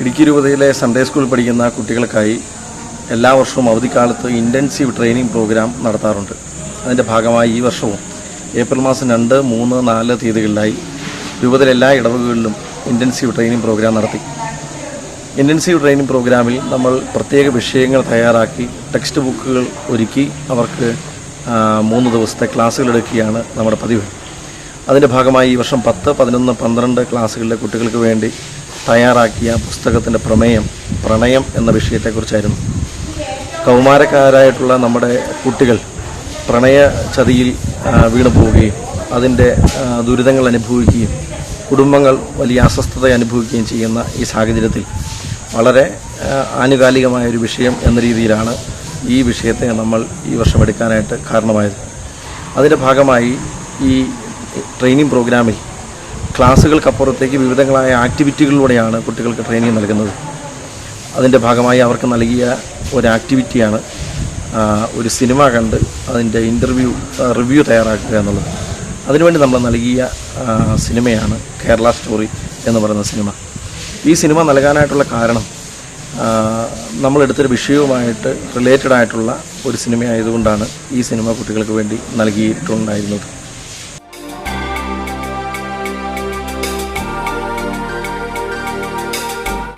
ഇടുക്കി രൂപതയിലെ സൺഡേ സ്കൂളിൽ പഠിക്കുന്ന കുട്ടികൾക്കായി എല്ലാ വർഷവും അവധിക്കാലത്ത് ഇന്റൻസീവ് ട്രെയിനിങ് പ്രോഗ്രാം നടത്താറുണ്ട്. അതിന്റെ ഭാഗമായി ഈ വർഷവും ഏപ്രിൽ മാസം രണ്ട് മൂന്ന് നാല് തീയതികളിലായി രൂപതയിലെ എല്ലാ ഇടവകകളിലും ഇന്റൻസീവ് ട്രെയിനിങ് പ്രോഗ്രാം നടത്തി. ഇന്റൻസീവ് ട്രെയിനിങ് പ്രോഗ്രാമിൽ നമ്മൾ പ്രത്യേക വിഷയങ്ങൾ തയ്യാറാക്കി ടെക്സ്റ്റ് ബുക്കുകൾ ഒരുക്കി അവർക്ക് മൂന്ന് ദിവസത്തെ ക്ലാസ്സുകൾ എടുക്കുകയാണ് നമ്മുടെ പതിവ്. അതിന്റെ ഭാഗമായി ഈ വർഷം പത്ത് പതിനൊന്ന് പന്ത്രണ്ട് ക്ലാസ്സുകളിലെ കുട്ടികൾക്ക് വേണ്ടി തയ്യാറാക്കിയ പുസ്തകത്തിന്റെ പ്രമേയം പ്രണയം എന്ന വിഷയത്തെക്കുറിച്ചായിരുന്നു. കൗമാരക്കാരായിട്ടുള്ള നമ്മുടെ കുട്ടികൾ പ്രണയ ചതിയിൽ വീണു പോവുകയും അതിന്റെ ദുരിതങ്ങൾ അനുഭവിക്കുകയും കുടുംബങ്ങൾ വലിയ അസ്വസ്ഥത അനുഭവിക്കുകയും ചെയ്യുന്ന ഈ സാഹചര്യത്തിൽ വളരെ ആനുകാലികമായ ഒരു വിഷയം എന്ന രീതിയിലാണ് ഈ വിഷയത്തെ നമ്മൾ ഈ വർഷം എടുക്കാനായിട്ട് കാരണമായത്. അതിന്റെ ഭാഗമായി ഈ ട്രെയിനിങ് പ്രോഗ്രാമിൽ ക്ലാസ്സുകൾക്കപ്പുറത്തേക്ക് വിവിധങ്ങളായ ആക്ടിവിറ്റികളിലൂടെയാണ് കുട്ടികൾക്ക് ട്രെയിനിങ് നൽകുന്നത്. അതിന്റെ ഭാഗമായി അവർക്ക് നൽകിയ ഒരു ആക്ടിവിറ്റിയാണ് ഒരു സിനിമ കണ്ട് അതിന്റെ ഇന്റർവ്യൂ റിവ്യൂ തയ്യാറാക്കുക എന്നുള്ളത്. അതിനുവേണ്ടി നമ്മൾ നൽകിയ സിനിമയാണ് കേരള സ്റ്റോറി എന്ന് പറയുന്ന സിനിമ. ഈ സിനിമ നൽകാനായിട്ടുള്ള കാരണം നമ്മളെടുത്തൊരു വിഷയവുമായിട്ട് റിലേറ്റഡ് ആയിട്ടുള്ള ഒരു സിനിമ ആയതുകൊണ്ടാണ് ഈ സിനിമ കുട്ടികൾക്ക് വേണ്ടി നൽകിയിട്ടുണ്ടായിരുന്നത്.